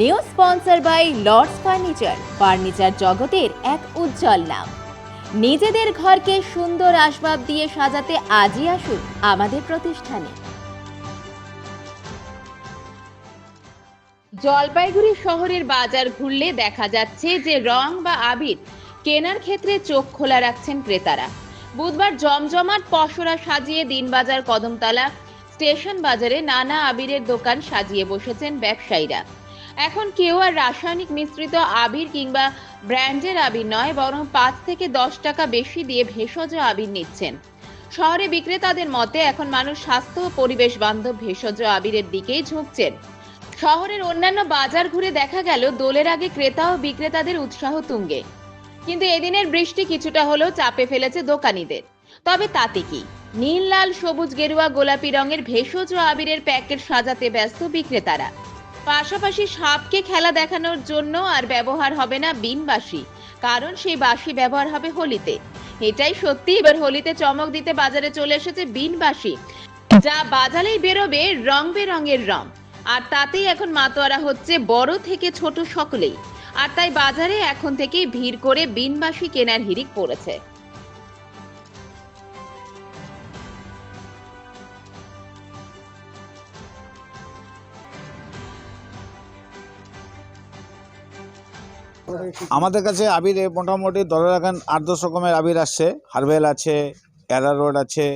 New sponsor by Lords furniture. Furniture জগতের এক উজ্জ্বল নাম। নিজেদের ঘরকে সুন্দর আসবাব দিয়ে সাজাতে আজই আসুন আমাদের প্রতিষ্ঠানে। জলপাইগুড়ি শহরের বাজার ঘুরলে দেখা যাচ্ছে যে রং বা আবির কেনার ক্ষেত্রে চোখ খোলা রাখছেন ক্রেতারা। বুধবার জমজমাট পসরা সাজিয়ে দিনবাজার কদমতলা স্টেশন বাজারে নানা আবিরের দোকান সাজিয়ে বসেছেন ব্যবসায়ীরা। এখন কেউ আর রাসায়নিক মিশ্রিত আবির কিংবা ব্র্যান্ডের আবির নয়, বরং পাঁচ থেকে দশ টাকা বেশি দিয়ে ভেষজ আবির নিচ্ছেন। শহরে বিক্রেতাদের মতে এখন মানুষ স্বাস্থ্য ও পরিবেশ বান্ধব ভেষজ আবিরের দিকেই ঝুঁকছেন। শহরের অন্যান্য বাজার ঘুরে দেখা গেল, দোলের আগে ক্রেতা ও বিক্রেতাদের উৎসাহ তুঙ্গে। কিন্তু এদিনের বৃষ্টি কিছুটা হলেও চাপে ফেলেছে দোকানিদের। তবে তাতে কি? নীল, লাল, সবুজ, গেরুয়া, গোলাপি রঙের ভেষজ আবিরের প্যাকেট সাজাতে ব্যস্ত বিক্রেতারা। পাশাপাশি সাপকে খেলা দেখানোর জন্য আর ব্যবহার হবে না বিনবাসী কারণ সেই বাঁশি ব্যবহার হবে হোলিতে। এটাই সত্যি, এবার হোলিতে চমক দিতে বাজারে চলে এসেছে বিনবাসী যা বাজালেই বেরোবে রং বেরঙের রং। আর তাতেই এখন মাতোয়ারা হচ্ছে বড় থেকে ছোট সকলেই। আর তাই বাজারে এখন থেকেই ভিড় করে বিনবাসী কেনার হিড়িক পড়েছে। আমাদের কাছে আবির মোটামুটি ধরে রাখেন আট দশ রকমের আবির আসছে। হার্বেল আছে অ্যারারোড আছে,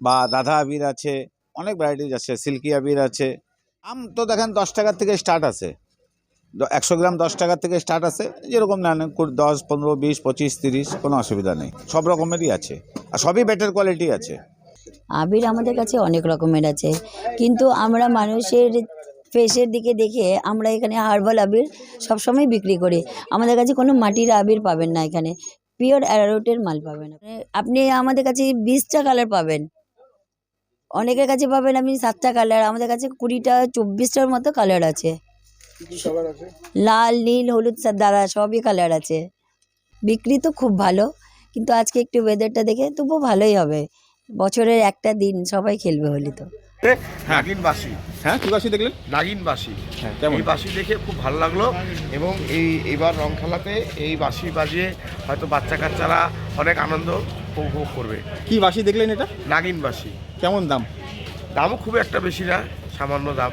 বা রাধা আবির আছে, অনেক ভ্যারাইটিস আছে সিল্কি আবির আছে। আম তো দেখেন দশ টাকার থেকে স্টার্ট আছে। একশো গ্রাম দশ টাকার থেকে স্টার্ট আছে, যেরকম নেন দশ, পনেরো, বিশ, পঁচিশ, তিরিশ, কোনো অসুবিধা নেই। সব রকমেরই আছে, আর সবই বেটার কোয়ালিটি আছে। আবির আমাদের কাছে অনেক রকমের আছে, কিন্তু আমরা মানুষের ফেসের দিকে দেখে আমরা এখানে হার্বাল আবির সবসময় বিক্রি করি। আমাদের কাছে কোনো মাটির আবির পাবেন না এখানে। পিওর অ্যারারুটের মাল পাবেন আপনি। আমাদের কাছে বিশটা কালার পাবেন। অনেকের কাছে পাবেন আপনি সাতটা কালার আমাদের কাছে কুড়িটা চব্বিশটার মতো কালার আছে। লাল নীল হলুদ দাদা সবই কালার আছে। বিক্রি তো খুব ভালো কিন্তু আজকে একটু ওয়েদারটা দেখে তবুও ভালোই হবে। বছরের একটা দিন সবাই খেলবে হোলি তো। নাগিন বাসি হ্যাঁ কি বাসি দেখলেন? নাগিন বাসি হ্যাঁ এই বাসি দেখে খুব ভালো লাগল এবং এই এবার রং খেলাতে এই বাসি বাজিয়ে হয়তো বাচ্চা কাচ্চারা অনেক আনন্দ উপভোগ করবে। কি বাসি দেখলেন এটা? নাগিন বাসি কেমন দাম? দামও খুব একটা বেশি না সামান্য দাম।